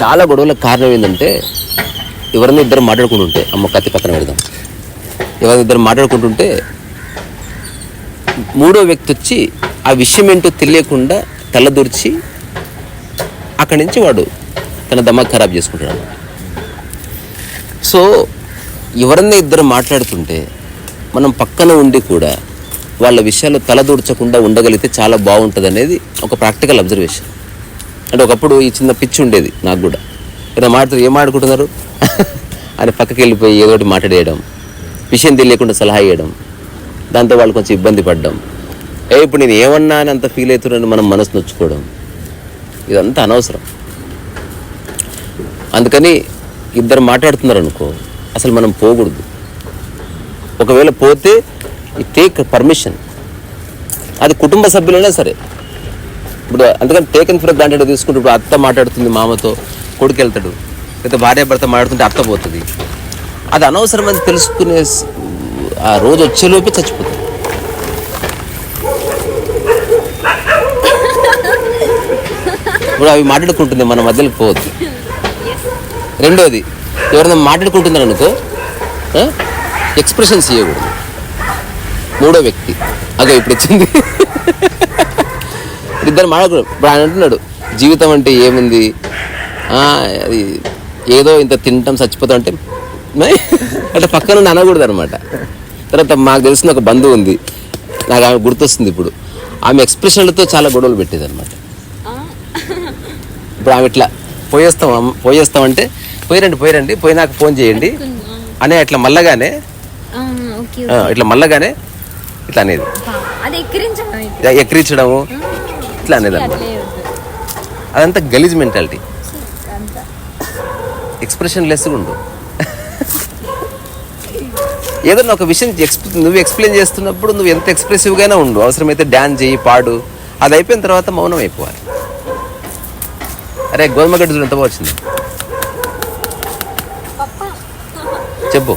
చాలా గొడవలకు కారణం ఏంటంటే ఎవరైనా ఇద్దరు మాట్లాడుకుంటుంటే అమ్మ కత్తి పక్కన పెడదాం. ఎవరైనా ఇద్దరు మాట్లాడుకుంటుంటే మూడో వ్యక్తి వచ్చి ఆ విషయం ఏంటో తెలియకుండా తలదూర్చి అక్కడి నుంచి వాడు తన దమాక్ ఖరాబ్ చేసుకుంటాడు సో ఎవరన్నా ఇద్దరు మాట్లాడుతుంటే మనం పక్కన ఉండి కూడా వాళ్ళ విషయాలు తలదూర్చకుండా ఉండగలిగితే చాలా బాగుంటుంది అనేది ఒక ప్రాక్టికల్ అబ్జర్వేషన్. అంటే ఒకప్పుడు ఈ చిన్న పిచ్చి ఉండేది నాకు కూడా. ఏదైనా మాట్లాడుతూ ఏం ఆడుకుంటున్నారు అని పక్కకి వెళ్ళిపోయి ఏదో ఒకటి మాట్లాడేయడం విషయం తెలియకుండా సలహా ఇవ్వడం దాంతో వాళ్ళు కొంచెం ఇబ్బంది పడ్డం. ఏ ఇప్పుడు నేను ఏమన్నా అని అంత ఫీల్ అవుతున్నాను మనం మనసు నొచ్చుకోవడం. ఇదంతా అనవసరం. అందుకని ఇద్దరు మాట్లాడుతున్నారు అనుకో అసలు మనం పోకూడదు. ఒకవేళ పోతే టేక్ పర్మిషన్ అది కుటుంబ సభ్యులైనా సరే. ఇప్పుడు అందుకని టేకెన్ ఫర్ గ్రాంటెడ్ తీసుకుంటే ఇప్పుడు అత్త మాట్లాడుతుంది మామతో కొడుకు వెళ్తాడు లేదా భార్య భర్త మాట్లాడుతుంటే అత్త పోతుంది. అది అనవసరమని తెలుసుకునే ఆ రోజు వచ్చేలోపే చచ్చిపోతుంది ఇప్పుడు అవి మాట్లాడుకుంటుంది మన మధ్యలో పోవద్దు. రెండోది ఎవరైనా మాట్లాడుకుంటున్నారు అనుకో ఎక్స్ప్రెషన్స్ ఇవ్వకూడదు మూడో వ్యక్తి అదో ఇప్పుడు వచ్చింది ఇప్పుడు ఇద్దరు మాట్లాడుకున్నాడు ఇప్పుడు ఆయన అంటున్నాడు జీవితం అంటే ఏముంది? అది ఏదో ఇంత తింటాం చచ్చిపోతాం అంటే అంటే పక్కన అనకూడదు అనమాట తర్వాత మాకు తెలిసిన ఒక బంధువు ఉంది. నాకు ఆమె గుర్తొస్తుంది ఇప్పుడు. ఆమె ఎక్స్ప్రెషన్లతో చాలా గొడవలు పెట్టేది అనమాట ఇప్పుడు ఆమె ఇట్లా పోయేస్తాం అమ్మ, పోయేస్తాం అంటే పోయిరండి పోయిరండి పోయినాక ఫోన్ చేయండి అనే అట్లా మల్లగానే ఇట్లా మల్లగానే ఇట్లా అనేది. ఎక్కిరించడము. అట్లే వద్దు. అదంతా గలీజ్ మెంటాలిటీ. ఎక్స్ప్రెషన్ లెస్ ఉండు. ఏదన్నా ఒక విషయం ఎక్స్ప్ నువ్వు ఎక్స్ప్లెయిన్ చేస్తున్నప్పుడు నువ్వు ఎంత ఎక్స్ప్రెసివ్గానే ఉండు. అవసరమైతే డ్యాన్స్ చేయి పాడు. అది అయిపోయిన తర్వాత మౌనం అయిపోవాలి. అరే గోధుమ గడ్డి ఎంత బాగా వచ్చింది. చెప్పు.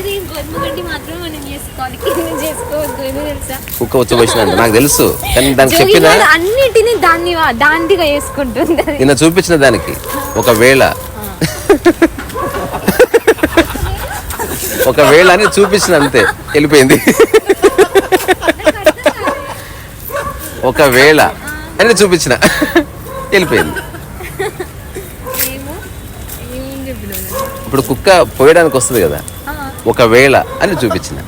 నీకు తెలుసా మీ ఇద్దరి గోధుమ గడ్డి మాత్రమే మనం చేసుకోవాలి. కింద చేసుకోవద్దు ఏదో తెలుసా? కుక్క వచ్చి అంట నాకు తెలుసు. కానీ దానికి చెప్పిన గారు అన్నిటిని దాన్ని దాండిగా వేసుకుంటుంది అది. నిన్న చూపించిన దానికి ఒకవేళ ఒకవేళ అని చూపించిన అంతే వెళ్ళిపోయింది. ఒకవేళ అని చూపించిన వెళ్ళిపోయింది. ఏం ఇప్పుడు కుక్క పోయడానికి వస్తుంది కదా. ఆ, ఒకవేళ అని చూపించిన.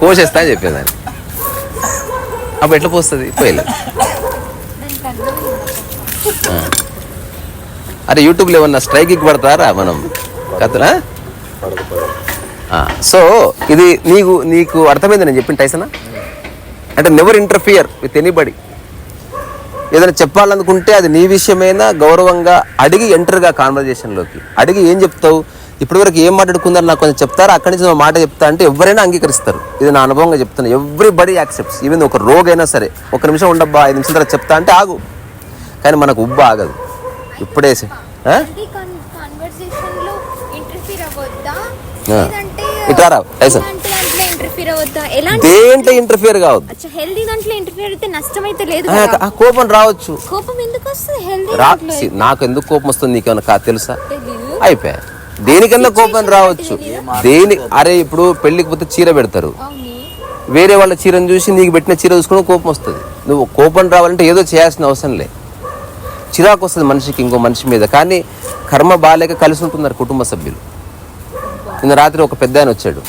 కోసేస్తా అని చెప్పేదాన్ని. అప్పుడు ఎట్లా పోస్తుంది? పోయలేదు అరే యూట్యూబ్లో ఏమన్నా స్ట్రైక్కి పడతారా మనం? కథనా? సో ఇది నీకు నీకు అర్థమైంది నేను చెప్పిన టైసనా? అంటే నెవర్ ఇంటర్ఫియర్ విత్ ఎనీబడి ఏదైనా చెప్పాలనుకుంటే అది నీ విషయమైనా గౌరవంగా అడిగి ఎంటర్గా కాన్వర్జేషన్లోకి అడిగి ఏం చెప్తావు? ఇప్పటివరకు ఏం మాట్లాడుకుందారు నాకు కొంచెం చెప్తారా? అక్కడి నుంచి మాట చెప్తా అంటే ఎవరైనా అంగీకరిస్తారు. ఇది నా అనుభవంగా చెప్తాను ఎవ్రీ బడీ యాక్సెప్ట్స్ ఈవెన్ ఒక రోగైనా సరే. ఒక నిమిషం ఉండబ్బా ఐదు నిమిషాల తర్వాత చెప్తా అంటే ఆగు. కానీ మనకు ఉబ్బ ఆగదు. ఇప్పుడే ఆ? అంటే కాన్వర్సేషన్లో ఇంటర్ఫీర్ అవ్వద్దా? ఆ. లేదంటే ఇట్లా రా, టైసన్. ఎలాంటి దాంట్లో ఇంటర్ఫియర్ కావద్దు. అచ్చా హెల్దీ దాంట్లో ఇంటర్ఫీర్ అయితే నష్టం అయితే లేదు ఆ, కదా? ఆ కోపం రావచ్చు. కోపం ఎందుకు వస్తుంది? హెల్దీ రా దాంట్లో సి- నాకు ఎందుకు కోపం వస్తుంది? నీకేమన్నా కా తెలుసా. అయిపోయా దేనికన్నా కోపం రావచ్చు. దేని అరే ఇప్పుడు పెళ్ళికి పోతే చీర పెడతారు. వేరే వాళ్ళ చీరను చూసి నీకు పెట్టిన చీర చూసుకుని కోపం వస్తుంది. నువ్వు కోపం రావాలంటే ఏదో చేయాల్సిన అవసరం లే. చిరాకు వస్తుంది మనిషికి ఇంకో మనిషి మీద. కానీ కర్మ బాగాలేక కలిసి ఉంటున్నారు కుటుంబ సభ్యులు. నిన్న రాత్రి ఒక పెద్ద ఆయన వచ్చాడు.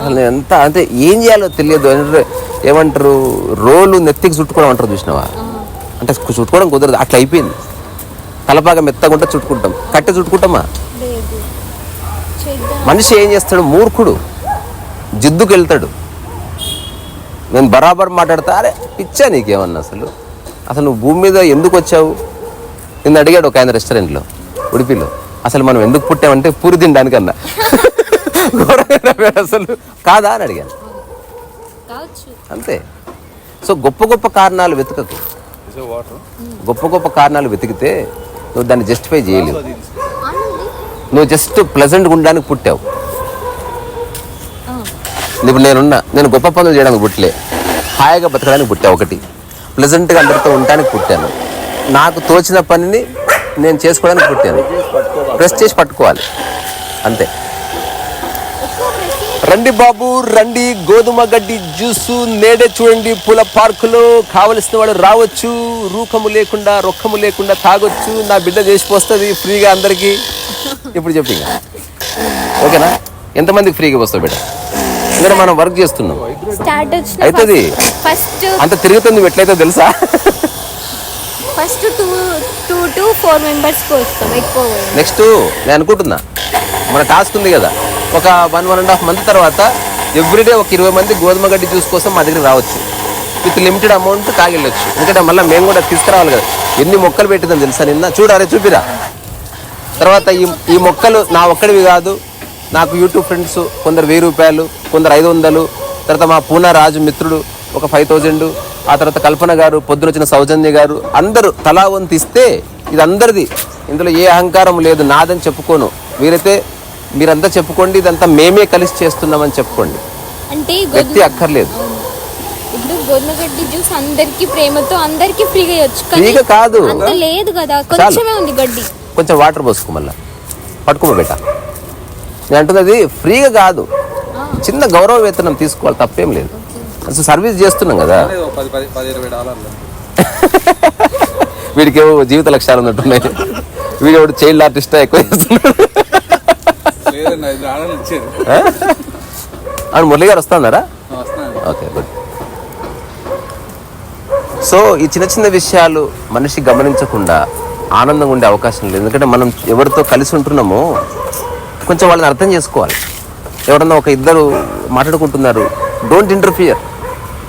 అసలు ఎంత అంటే ఏం చేయాలో తెలియదు. అంటే ఏమంటారు రోలు నెత్తికి చుట్టుకోవడం అంటారు చూసినావా? అంటే చుట్టుకోవడం కుదరదు. అట్లా అయిపోయింది. తలపాగా మెత్తగా ఉంటే చుట్టుకుంటాం. కట్టె చుట్టుకుంటామా? మనిషి ఏం చేస్తాడు? మూర్ఖుడు. జిద్దుకు వెళ్తాడు నేను బరాబర్ మాట్లాడతా? అరే పిచ్చా నీకేమన్నా అసలు? అసలు నువ్వు భూమి మీద ఎందుకు వచ్చావు? నిన్ను అడిగాడు ఒక ఆయన రెస్టారెంట్లో ఉడిపిలో. అసలు మనం ఎందుకు పుట్టామంటే పూరి తినడానికన్నా. ఘోరంగా నవ్వాడు అసలు. కాదా అని అడిగాను. కావచ్చు. అంతే. సో గొప్ప గొప్ప కారణాలు వెతకకు. గొప్ప గొప్ప కారణాలు వెతికితే నువ్వు దాన్ని జస్టిఫై చేయలేవు. నువ్వు జస్ట్ ప్లెజెంట్గా ఉండడానికి పుట్టావు. ఇప్పుడు నేనున్నా నేను గొప్ప పనులు చేయడానికి పుట్టలే. హాయిగా బతకడానికి పుట్టా ఒకటి. ప్లెజెంట్గా అందరితో ఉండడానికి పుట్టాను. నాకు తోచిన పనిని నేను చేసుకోవడానికి పుట్టాను. ప్రెస్ చేసి పట్టుకోవాలి. అంతే. రండి బాబు రండి. గోధుమ గడ్డి జ్యూసు నేడే చూడండి. పూల పార్కులో కావలసిన వాడు రావచ్చు. రూకము లేకుండా రొక్కము లేకుండా తాగొచ్చు. నా బిడ్డ చేసిపోస్తుంది ఫ్రీగా అందరికీ. ఇప్పుడు చెప్పి. ఓకేనా? ఎంతమందికి ఫ్రీగా వస్తావు బిడ్డ? ఇక్కడ మనం వర్క్ చేస్తున్నాం. అవుతుంది. ఫస్ట్ అంత తిరుగుతుంది ఎట్లయితే తెలుసా? First two two to four మెంబర్స్కి వస్తాం ఎక్కువ. నెక్స్ట్ నేను అనుకుంటున్నా మన టాస్క్ ఉంది కదా ఒక one one and half month తర్వాత ఎవ్రీడే ఒక ఇరవై మంది గోధుమ గడ్డి జ్యూస్ కోసం మా దగ్గర రావచ్చు. విత్ లిమిటెడ్ అమౌంట్ తాగిళ్ళొచ్చు ఎందుకంటే మళ్ళీ మేము కూడా తీసుకురావాలి కదా. ఎన్ని మొక్కలు పెట్టిందని తెలుసా నిన్న? చూడారే చూపిరా. తర్వాత ఈ ఈ మొక్కలు నా ఒక్కడివి కాదు. నాకు యూట్యూబ్ ఫ్రెండ్స్ కొందరు వెయ్యి రూపాయలు కొందరు ఐదు వందలు తర్వాత మా పూనా రాజు మిత్రుడు ఒక ఫైవ్ థౌజండ్ ఆ తర్వాత కల్పన గారు పొద్దున వచ్చిన సౌజన్య గారు అందరూ తలా వంతు ఇస్తే ఇది అందరిది. ఇందులో ఏ అహంకారం లేదు నాదని చెప్పుకోను. వీరైతే మీరంతా చెప్పుకోండి ఇదంతా మేమే కలిసి చేస్తున్నామని చెప్పుకోండి. అంటే వ్యక్తి అక్కర్లేదు. ఇప్పుడు జ్యూస్ అందరికి ప్రేమతో అందరికి ఫ్రీగా ఇవ్వచ్చు ఫ్రీగా కాదు. లేదు కదా. కొంచెమే ఉంది గడ్డి. కొంచెం వాటర్ పోసుకో మళ్ళా. పట్టుకోమ బేట. నేను అంటున్నది ఫ్రీగా కాదు. చిన్న గౌరవ వేతనం తీసుకోవాలి తప్పేం లేదు. అసలు సర్వీస్ చేస్తున్నాం కదా. వీడికి ఏవో జీవిత లక్ష్యాలు ఉన్నట్టున్నాయి. వీడు ఒకటి చైల్డ్ ఆర్టిస్ట్ ఎక్కువ చేస్తున్నాడు. మురళి గారు వస్తున్నారా? Okay good. సో ఈ చిన్న చిన్న విషయాలు మనిషి గమనించకుండా ఆనందంగా ఉండే అవకాశం లేదు. ఎందుకంటే మనం ఎవరితో కలిసి ఉంటున్నామో కొంచెం వాళ్ళని అర్థం చేసుకోవాలి. ఎవరన్నా ఒక ఇద్దరు మాట్లాడుకుంటున్నారు. డోంట్ ఇంటర్ఫియర్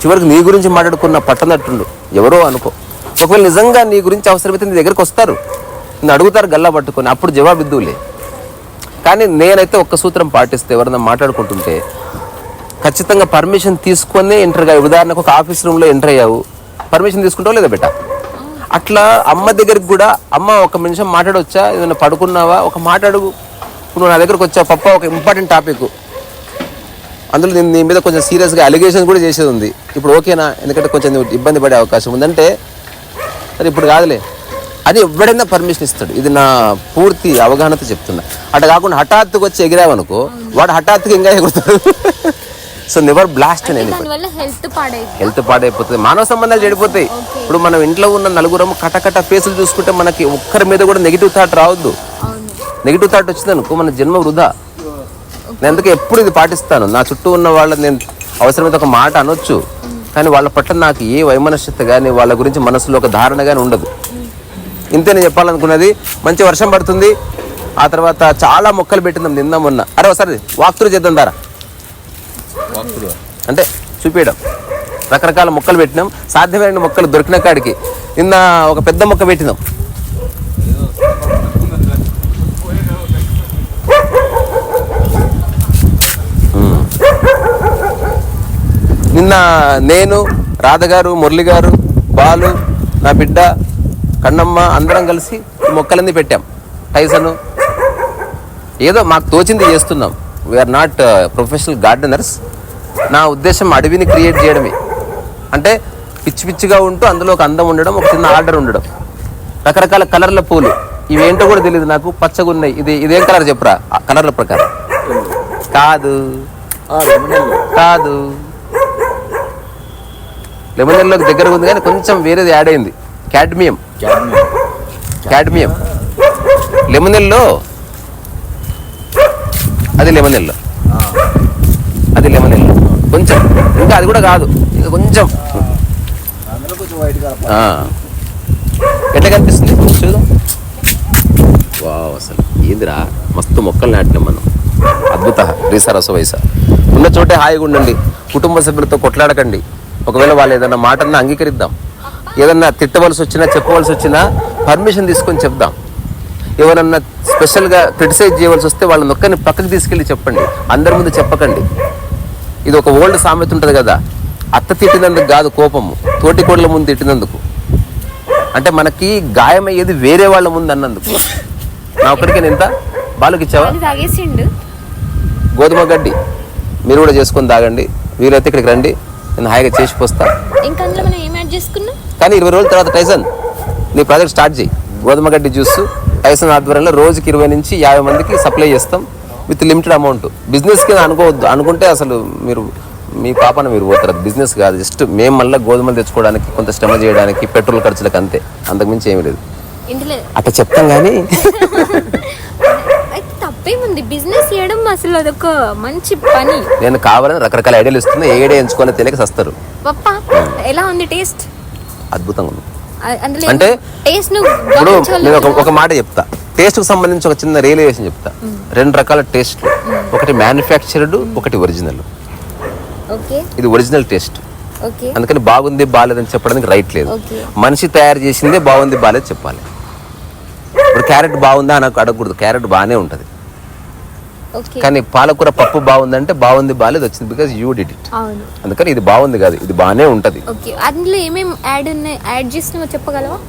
చివరికి నీ గురించి మాట్లాడుకున్న పట్టనట్టుండు ఎవరో అనుకో. ఒకవేళ నిజంగా నీ గురించి అవసరమైతే నీ దగ్గరకు వస్తారు. నేను అడుగుతారు గల్లా పట్టుకొని. అప్పుడు జవాబిద్దులే. కానీ నేనైతే ఒక్క సూత్రం పాటిస్తే ఎవరన్నా మాట్లాడుకుంటుంటే ఖచ్చితంగా పర్మిషన్ తీసుకొనే ఎంటర్ కావు ఉదాహరణకు ఒక ఆఫీస్ రూమ్లో ఎంటర్ అయ్యావు. పర్మిషన్ తీసుకుంటావు లేదా బెటా? అట్లా అమ్మ దగ్గరికి కూడా అమ్మ ఒక నిమిషం మాట్లాడవచ్చా ఏదైనా పడుకున్నావా? ఒక మాట్లాడు నువ్వు నా దగ్గరకు వచ్చావు. పప్ప ఒక ఇంపార్టెంట్ టాపిక్ అందులో నేను నీ మీద కొంచెం సీరియస్గా అలిగేషన్ కూడా చేసేది ఉంది ఇప్పుడు ఓకేనా? ఎందుకంటే కొంచెం ఇబ్బంది పడే అవకాశం ఉందంటే సరే ఇప్పుడు కాదులే. అది ఎవడైనా పర్మిషన్ ఇస్తాడు. ఇది నా పూర్తి అవగాహనతో చెప్తున్నా. అట్లా కాకుండా హఠాత్తుగా వచ్చి ఎగిరావనుకో వాడు హఠాత్తుగా ఇంకా ఎగురుతాడు. సో నెవర్ బ్లాస్ట్ హెల్త్ పాడైపోతుంది. మానవ సంబంధాలు చెడిపోతాయి. ఇప్పుడు మనం ఇంట్లో ఉన్న నలుగురం కటకట ఫేసులు చూసుకుంటే మనకి ఒక్కరి మీద కూడా నెగిటివ్ థాట్ రావద్దు. నెగిటివ్ థాట్ వచ్చిందనుకో మన జన్మ వృధా. నేను అందుకే ఎప్పుడు ఇది పాటిస్తాను. నా చుట్టూ ఉన్న వాళ్ళని నేను అవసరమైతే ఒక మాట అనొచ్చు. కానీ వాళ్ళ పట్ల నాకు ఏ వైమనస్యత కానీ వాళ్ళ గురించి మనసులో ఒక ధారణ కానీ ఉండదు. ఇంతే నేను చెప్పాలనుకున్నది. మంచి వర్షం పడుతుంది. ఆ తర్వాత చాలా మొక్కలు పెట్టిందాం నిన్న మొన్న. అరే ఒకసారి వాక్ త్రూ చేద్దాం దారా. అంటే చూపించడం రకరకాల మొక్కలు పెట్టినాం. సాధ్యమైన మొక్కలు దొరికిన కాడికి నిన్న ఒక పెద్ద మొక్క పెట్టినాం. నిన్న నేను రాధగారు మురళి గారు బాలు నా బిడ్డ కన్నమ్మ అందరం కలిసి ఈ మొక్కలన్నీ పెట్టాం. టైసను. ఏదో మాకు తోచింది చేస్తున్నాం. వీఆర్ నాట్ ప్రొఫెషనల్ గార్డెనర్స్ నా ఉద్దేశం అడవిని క్రియేట్ చేయడమే. అంటే పిచ్చి పిచ్చిగా ఉంటూ అందులో ఒక అందం ఉండడం ఒక చిన్న ఆర్డర్ ఉండడం. రకరకాల కలర్ల పూలు. ఇవేంటో కూడా తెలియదు నాకు పచ్చగా ఉన్నాయి ఇది ఇదేం కలర్ చెప్పురా? కలర్ల ప్రకారం. కాదు. కాదు. లెమన్ ఎల్లోకి దగ్గర ఉంది కానీ కొంచెం వేరేది యాడ్ అయింది. క్యాడ్మియం క్యాడ్మియం లెమన్ ఎల్లో అది లెమన్ ఎల్లో అది లెమన్ ఎల్లో కొంచెం ఇంకా అది కూడా కాదు. ఇంకా కొంచెం. ఎట్లా కనిపిస్తుంది? చూద్దాం వావ్ అసలు ఏందిరా? మస్తు మొక్కలు నాటినాం మనం. అద్భుత. రీసరస వయస ఉన్న చోటే హాయిగా ఉండండి. కుటుంబ సభ్యులతో కొట్లాడకండి. ఒకవేళ వాళ్ళు ఏదన్నా మాటన్నా అంగీకరిద్దాం. ఏదన్నా తిట్టవలసి వచ్చినా చెప్పవలసి వచ్చినా పర్మిషన్ తీసుకొని చెప్దాం. ఎవరన్నా స్పెషల్గా క్రిటిసైజ్ చేయవలసి వస్తే వాళ్ళ నొక్కని పక్కకి తీసుకెళ్ళి చెప్పండి. అందరి ముందు చెప్పకండి. ఇది ఒక ఓల్డ్ సామెత ఉంటుంది కదా. అత్త తిట్టినందుకు కాదు కోపము. తోటి కోడల ముందు తిట్టినందుకు. అంటే మనకి గాయమయ్యేది వేరే వాళ్ళ ముందు అన్నందుకు. నా ఒక్కడికి ఎంత బాలుకి ఇచ్చావా? గోధుమ గడ్డి. మీరు కూడా చేసుకొని తాగండి. వీలైతే ఇక్కడికి రండి. నేను హాయిగా చేసి పోస్తా. ఇంకా కానీ ఇరవై రోజుల తర్వాత టైసన్ నీ ప్రాజెక్ట్ స్టార్ట్ చేయి. గోధుమ గడ్డి జ్యూస్ టైసన్ ఆధ్వర్యంలో రోజుకి ఇరవై నుంచి యాభై మందికి సప్లై చేస్తాం. With limited amount. బిజినెస్ కింద అనుకోవద్దు. అనుకుంటే అసలు మీరు మీ పాపన మీరు పోతారు. బిజినెస్ కాదు. జస్ట్ మేము మళ్ళీ గోధుమలు తెచ్చుకోవడానికి కొంత శ్రమ చేయడానికి పెట్రోల్ ఖర్చులకు అంతే. అంతకుమించి ఏమీ లేదు. అట్లా చెప్తాం కానీ తప్పేముంది? బిజినెస్ చేయడం అసలు అదొక మంచి పని. నేను కావాలని రకరకాల ఐడియాలు ఇస్తున్నా. ఏడే ఎంచుకొని తెలియక సస్తారు. పప్ప ఎలా ఉంది టేస్ట్? అద్భుతంగా ఉంది. అంటే టేస్ట్ ఇప్పుడు నేను ఒక మాట చెప్తా. టేస్ట్కి సంబంధించి ఒక చిన్న రియలైజేషన్ చెప్తా. రెండు రకాల టేస్ట్లు. ఒకటి మ్యానుఫ్యాక్చర్డ్ ఒకటి ఒరిజినల్. ఇది ఒరిజినల్ టేస్ట్. అందుకని బాగుంది బాగాలేదని చెప్పడానికి రైట్ లేదు. మనిషి తయారు చేసిందే బాగుంది బాగాలేదు చెప్పాలి. ఇప్పుడు క్యారెట్ బాగుందా నాకు అడగకూడదు. క్యారెట్ బాగానే ఉంటుంది. కానీ పాలకూర పప్పు బాగుందంటే బాగుంది బాగాలేదు వచ్చింది బికాజ్ యూ డిడ్ ఇట్ అందుకని ఇది బాగుంది కాదు ఇది బాగానే ఉంటుంది. అందులో ఏమేమి యాడ్ ఉన్నాయి యాడ్ చేసినావో చెప్పగలవా?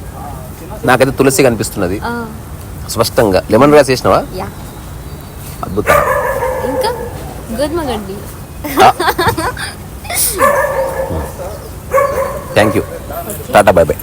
నాకైతే తులసి కనిపిస్తున్నది. స్పష్టంగా. లెమన్ రైస్ చేసినావా? యా. అద్భుతం. ఇంకా? గోధుమ గడ్డి. Thank you tata bye bye.